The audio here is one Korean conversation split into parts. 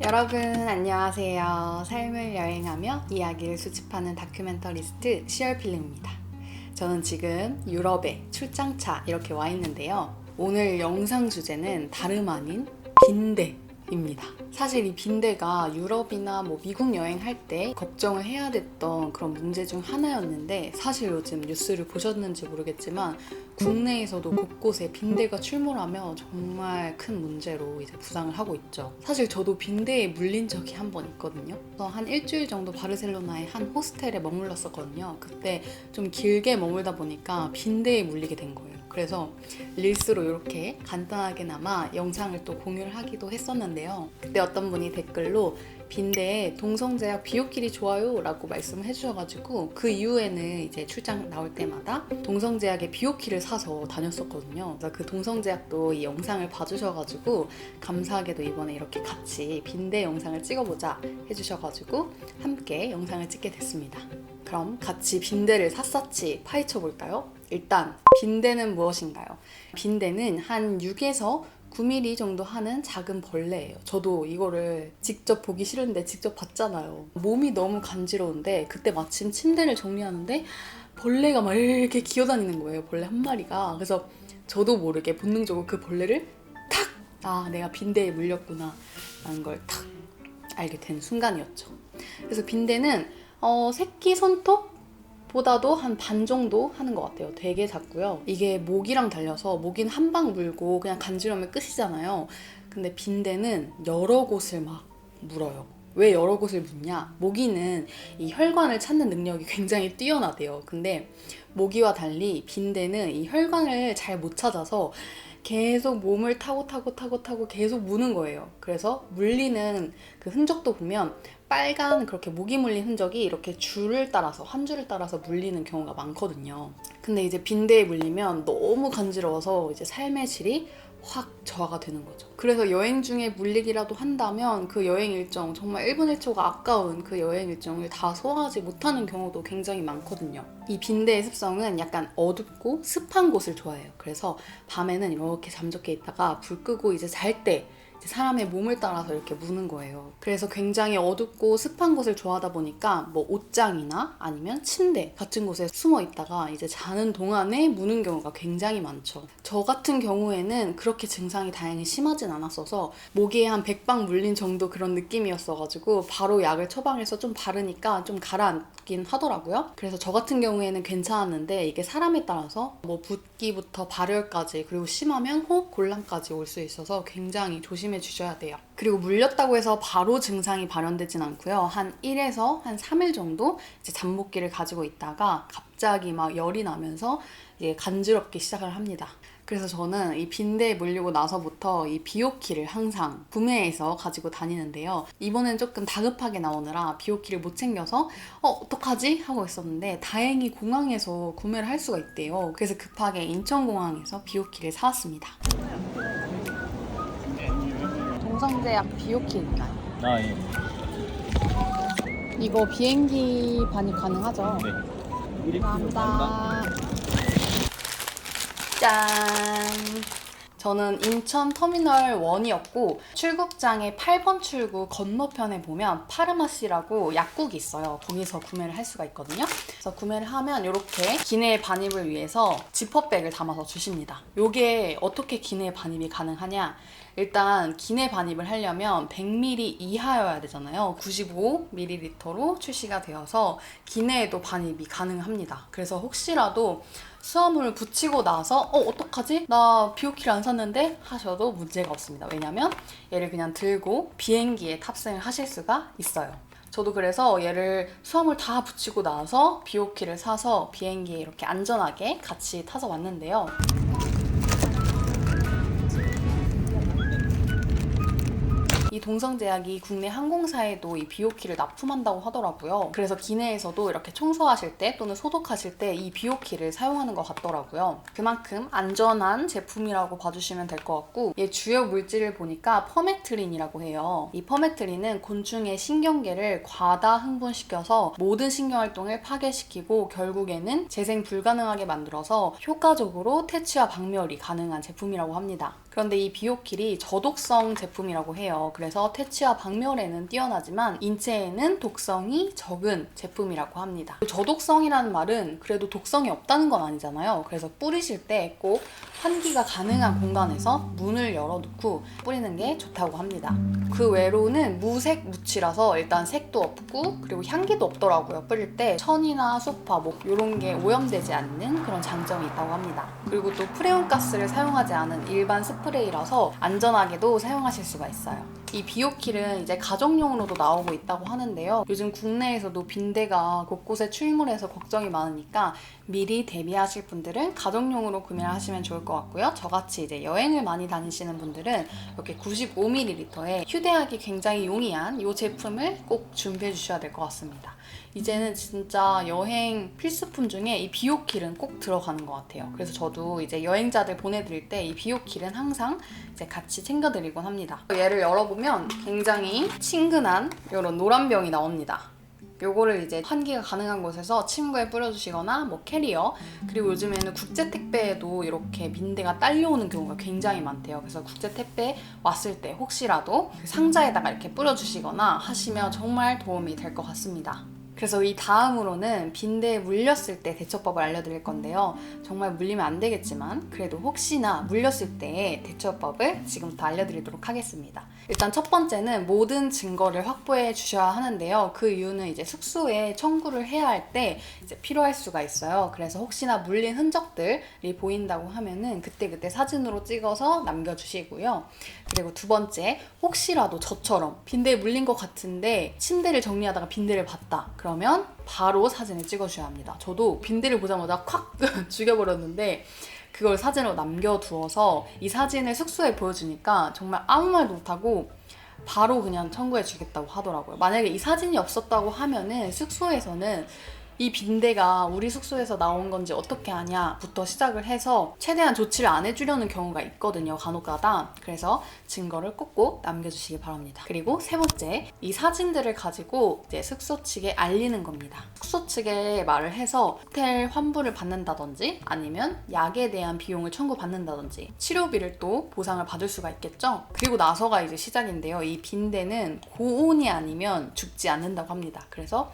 여러분 안녕하세요. 삶을 여행하며 이야기를 수집하는 다큐멘터리스트 시얼필름입니다. 저는 지금 유럽에 출장차 이렇게 와 있는데요. 오늘 영상 주제는 다름 아닌 빈대 입니다. 사실 이 빈대가 유럽이나 뭐 미국 여행할 때 걱정을 해야 됐던 그런 문제 중 하나였는데 사실 요즘 뉴스를 보셨는지 모르겠지만 국내에서도 곳곳에 빈대가 출몰하며 정말 큰 문제로 이제 부상을 하고 있죠. 사실 저도 빈대에 물린 적이 한 번 있거든요. 한 일주일 정도 바르셀로나의 한 호스텔에 머물렀었거든요. 그때 좀 길게 머물다 보니까 빈대에 물리게 된 거예요. 그래서 릴스로 이렇게 간단하게나마 영상을 또 공유를 하기도 했었는데요. 그때 어떤 분이 댓글로 빈대에 동성제약 비오킬이 좋아요 라고 말씀을 해주셔가지고 그 이후에는 이제 출장 나올 때마다 동성제약의 비오킬을 사서 다녔었거든요. 그래서 그 동성제약도 이 영상을 봐주셔가지고 감사하게도 이번에 이렇게 같이 빈대 영상을 찍어보자 해주셔가지고 함께 영상을 찍게 됐습니다. 그럼 같이 빈대를 샅샅이 파헤쳐 볼까요? 일단 빈대는 무엇인가요? 빈대는 한 6에서 9mm 정도 하는 작은 벌레예요. 저도 이거를 직접 보기 싫은데 직접 봤잖아요. 몸이 너무 간지러운데 그때 마침 침대를 정리하는데 벌레가 막 이렇게 기어다니는 거예요. 벌레 한 마리가. 그래서 저도 모르게 본능적으로 그 벌레를 탁! 아, 내가 빈대에 물렸구나. 라는 걸 탁 알게 된 순간이었죠. 그래서 빈대는 어, 새끼 손톱 보다도 한 반 정도 하는 것 같아요. 되게 작고요. 이게 모기랑 달려서 모기는 한 방 물고 그냥 간지러면 끝이잖아요. 근데 빈대는 여러 곳을 막 물어요. 왜 여러 곳을 묻냐? 모기는 이 혈관을 찾는 능력이 굉장히 뛰어나대요. 근데 모기와 달리 빈대는 이 혈관을 잘 못 찾아서 계속 몸을 타고 타고 타고 타고 계속 무는 거예요. 그래서 물리는 그 흔적도 보면 빨간 그렇게 모기 물린 흔적이 이렇게 줄을 따라서 한 줄을 따라서 물리는 경우가 많거든요. 근데 이제 빈대에 물리면 너무 간지러워서 이제 삶의 질이 확 저하가 되는 거죠. 그래서 여행 중에 물리기라도 한다면 그 여행 일정 정말 1분 1초가 아까운 그 여행 일정을 다 소화하지 못하는 경우도 굉장히 많거든요. 이 빈대의 습성은 약간 어둡고 습한 곳을 좋아해요. 그래서 밤에는 이렇게 잠적해 있다가 불 끄고 이제 잘 때 사람의 몸을 따라서 이렇게 무는 거예요. 그래서 굉장히 어둡고 습한 곳을 좋아하다 보니까 뭐 옷장이나 아니면 침대 같은 곳에 숨어 있다가 이제 자는 동안에 무는 경우가 굉장히 많죠. 저 같은 경우에는 그렇게 증상이 다행히 심하진 않았어서 목에 한 100방 물린 정도 그런 느낌이었어가지고 바로 약을 처방해서 좀 바르니까 좀 가라앉 긴 하더라고요. 그래서 저 같은 경우에는 괜찮았는데 이게 사람에 따라서 뭐 붓기부터 발열까지 그리고 심하면 호흡 곤란까지 올 수 있어서 굉장히 조심해 주셔야 돼요. 그리고 물렸다고 해서 바로 증상이 발현되진 않고요. 한 1에서 한 3일 정도 이제 잠복기를 가지고 있다가 갑자기 막 열이 나면서 이제 간지럽기 시작을 합니다. 그래서 저는 이 빈대에 물리고 나서부터 이 비오키를 항상 구매해서 가지고 다니는데요. 이번엔 조금 다급하게 나오느라 비오키를 못 챙겨서 어, 어떡하지? 하고 있었는데 다행히 공항에서 구매를 할 수가 있대요. 그래서 급하게 인천공항에서 비오키를 사왔습니다. 동성제약 비오키인가요? 아 예. 이거 비행기 반입 가능하죠? 네. 감사합니다. 짠! 저는 인천 터미널 1이었고 출국장의 8번 출구 건너편에 보면 파르마시라고 약국이 있어요. 거기서 구매를 할 수가 있거든요. 그래서 구매를 하면 이렇게 기내 반입을 위해서 지퍼백을 담아서 주십니다. 이게 어떻게 기내 반입이 가능하냐? 일단 기내 반입을 하려면 100ml 이하여야 되잖아요. 95ml로 출시가 되어서 기내에도 반입이 가능합니다. 그래서 혹시라도 수화물을 붙이고 나서 어 어떡하지? 나 비오키를 안 샀는데 하셔도 문제가 없습니다. 왜냐면 얘를 그냥 들고 비행기에 탑승을 하실 수가 있어요. 저도 그래서 얘를 수화물 다 붙이고 나서 비오키를 사서 비행기에 이렇게 안전하게 같이 타서 왔는데요. 동성제약이 국내 항공사에도 이 비오키를 납품한다고 하더라고요. 그래서 기내에서도 이렇게 청소하실 때 또는 소독하실 때 이 비오키를 사용하는 것 같더라고요. 그만큼 안전한 제품이라고 봐주시면 될 것 같고 얘 주요 물질을 보니까 퍼메트린이라고 해요. 이 퍼메트린은 곤충의 신경계를 과다 흥분시켜서 모든 신경활동을 파괴시키고 결국에는 재생 불가능하게 만들어서 효과적으로 퇴치와 박멸이 가능한 제품이라고 합니다. 그런데 이 비오킬이 저독성 제품이라고 해요. 그래서 퇴치와 박멸에는 뛰어나지만 인체에는 독성이 적은 제품이라고 합니다. 저독성이라는 말은 그래도 독성이 없다는 건 아니잖아요. 그래서 뿌리실 때 꼭 환기가 가능한 공간에서 문을 열어놓고 뿌리는 게 좋다고 합니다. 그 외로는 무색 무취라서 일단 색도 없고 그리고 향기도 없더라고요. 뿌릴 때 천이나 소파, 뭐 이런 게 오염되지 않는 그런 장점이 있다고 합니다. 그리고 또 프레온 가스를 사용하지 않은 일반 스프 레이라서 안전하게도 사용하실 수가 있어요. 이 비오킬은 이제 가정용으로도 나오고 있다고 하는데요. 요즘 국내에서도 빈대가 곳곳에 출몰해서 걱정이 많으니까 미리 대비하실 분들은 가정용으로 구매를 하시면 좋을 것 같고요. 저같이 이제 여행을 많이 다니시는 분들은 이렇게 95ml에 휴대하기 굉장히 용이한 이 제품을 꼭 준비해 주셔야 될 것 같습니다. 이제는 진짜 여행 필수품 중에 이 비오킬은 꼭 들어가는 것 같아요. 그래서 저도 이제 여행자들 보내드릴 때 이 비오킬은 항상 이제 같이 챙겨드리곤 합니다. 얘를 열어보면 굉장히 친근한 이런 노란 병이 나옵니다. 요거를 이제 환기가 가능한 곳에서 침구에 뿌려주시거나 뭐 캐리어 그리고 요즘에는 국제 택배에도 이렇게 빈대가 딸려오는 경우가 굉장히 많대요. 그래서 국제 택배 왔을 때 혹시라도 그 상자에다가 이렇게 뿌려주시거나 하시면 정말 도움이 될 것 같습니다. 그래서 이 다음으로는 빈대에 물렸을 때 대처법을 알려드릴 건데요. 정말 물리면 안 되겠지만 그래도 혹시나 물렸을 때 대처법을 지금부터 알려드리도록 하겠습니다. 일단 첫 번째는 모든 증거를 확보해 주셔야 하는데요. 그 이유는 이제 숙소에 청구를 해야 할 때 이제 필요할 수가 있어요. 그래서 혹시나 물린 흔적들이 보인다고 하면은 그때그때 사진으로 찍어서 남겨주시고요. 그리고 두 번째, 혹시라도 저처럼 빈대에 물린 것 같은데 침대를 정리하다가 빈대를 봤다. 그러면 바로 사진을 찍어주셔야 합니다. 저도 빈대를 보자마자 콱 죽여버렸는데 그걸 사진으로 남겨두어서 이 사진을 숙소에 보여주니까 정말 아무 말도 못하고 바로 그냥 청구해 주겠다고 하더라고요. 만약에 이 사진이 없었다고 하면은 숙소에서는 이 빈대가 우리 숙소에서 나온 건지 어떻게 아냐부터 시작을 해서 최대한 조치를 안 해주려는 경우가 있거든요, 간혹가다. 그래서 증거를 꼭꼭 남겨주시기 바랍니다. 그리고 세 번째, 이 사진들을 가지고 이제 숙소 측에 알리는 겁니다. 숙소 측에 말을 해서 호텔 환불을 받는다든지 아니면 약에 대한 비용을 청구받는다든지 치료비를 또 보상을 받을 수가 있겠죠. 그리고 나서가 이제 시작인데요. 이 빈대는 고온이 아니면 죽지 않는다고 합니다. 그래서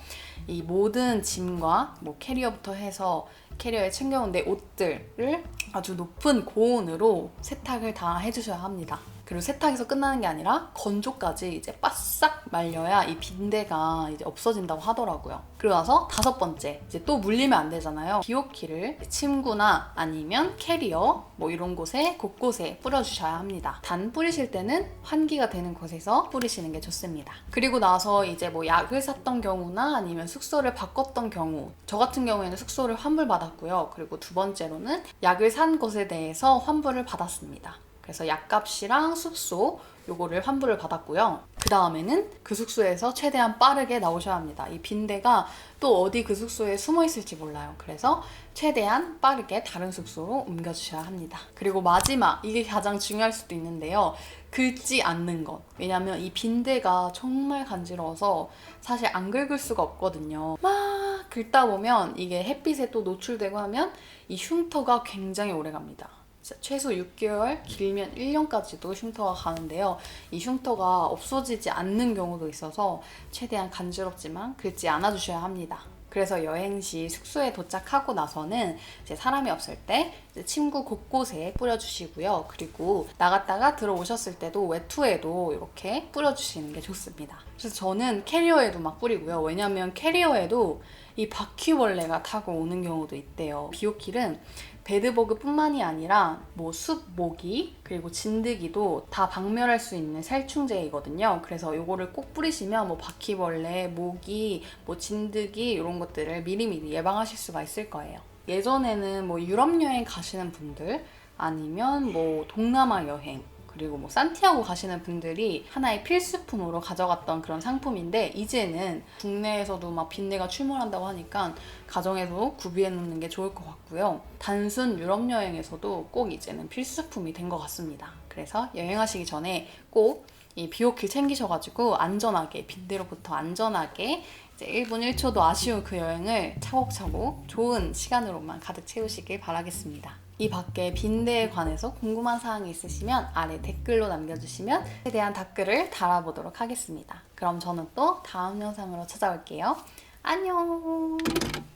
이 모든 짐과 뭐 캐리어부터 해서 캐리어에 챙겨온 내 옷들을 아주 높은 고온으로 세탁을 다 해주셔야 합니다. 그리고 세탁에서 끝나는 게 아니라 건조까지 이제 바싹 말려야 이 빈대가 이제 없어진다고 하더라고요. 그리고 나서 다섯 번째, 이제 또 물리면 안 되잖아요. 비오키를 침구나 아니면 캐리어 뭐 이런 곳에 곳곳에 뿌려주셔야 합니다. 단 뿌리실 때는 환기가 되는 곳에서 뿌리시는 게 좋습니다. 그리고 나서 이제 뭐 약을 샀던 경우나 아니면 숙소를 바꿨던 경우, 저 같은 경우에는 숙소를 환불 받았고요. 그리고 두 번째로는 약을 산 곳에 대해서 환불을 받았습니다. 그래서 약값이랑 숙소 요거를 환불을 받았고요. 그 다음에는 그 숙소에서 최대한 빠르게 나오셔야 합니다. 이 빈대가 또 어디 그 숙소에 숨어 있을지 몰라요. 그래서 최대한 빠르게 다른 숙소로 옮겨주셔야 합니다. 그리고 마지막, 이게 가장 중요할 수도 있는데요. 긁지 않는 것. 왜냐면 이 빈대가 정말 간지러워서 사실 안 긁을 수가 없거든요. 막 긁다 보면 이게 햇빛에 또 노출되고 하면 이 흉터가 굉장히 오래 갑니다. 최소 6개월, 길면 1년까지도 흉터가 가는데요. 이 흉터가 없어지지 않는 경우도 있어서 최대한 간지럽지만 긁지 않아 주셔야 합니다. 그래서 여행 시 숙소에 도착하고 나서는 이제 사람이 없을 때 침구 곳곳에 뿌려주시고요. 그리고 나갔다가 들어오셨을 때도 외투에도 이렇게 뿌려주시는 게 좋습니다. 그래서 저는 캐리어에도 막 뿌리고요. 왜냐면 캐리어에도 이 바퀴벌레가 타고 오는 경우도 있대요. 비오킬은 베드버그뿐만이 아니라 뭐 숲 모기 그리고 진드기도 다 박멸할 수 있는 살충제이거든요. 그래서 이거를 꼭 뿌리시면 뭐 바퀴벌레, 모기, 뭐 진드기 이런 것들을 미리미리 예방하실 수가 있을 거예요. 예전에는 뭐 유럽 여행 가시는 분들 아니면 뭐 동남아 여행 그리고 뭐 산티아고 가시는 분들이 하나의 필수품으로 가져갔던 그런 상품인데 이제는 국내에서도 막 빈대가 출몰한다고 하니까 가정에서 구비해 놓는 게 좋을 것 같고요. 단순 유럽 여행에서도 꼭 이제는 필수품이 된 것 같습니다. 그래서 여행하시기 전에 꼭 이 비오킬 챙기셔가지고 안전하게 빈대로부터 안전하게 이제 1분 1초도 아쉬운 그 여행을 차곡차곡 좋은 시간으로만 가득 채우시길 바라겠습니다. 이 밖에 빈대에 관해서 궁금한 사항이 있으시면 아래 댓글로 남겨주시면 에 대한 댓글을 달아보도록 하겠습니다. 그럼 저는 또 다음 영상으로 찾아올게요. 안녕!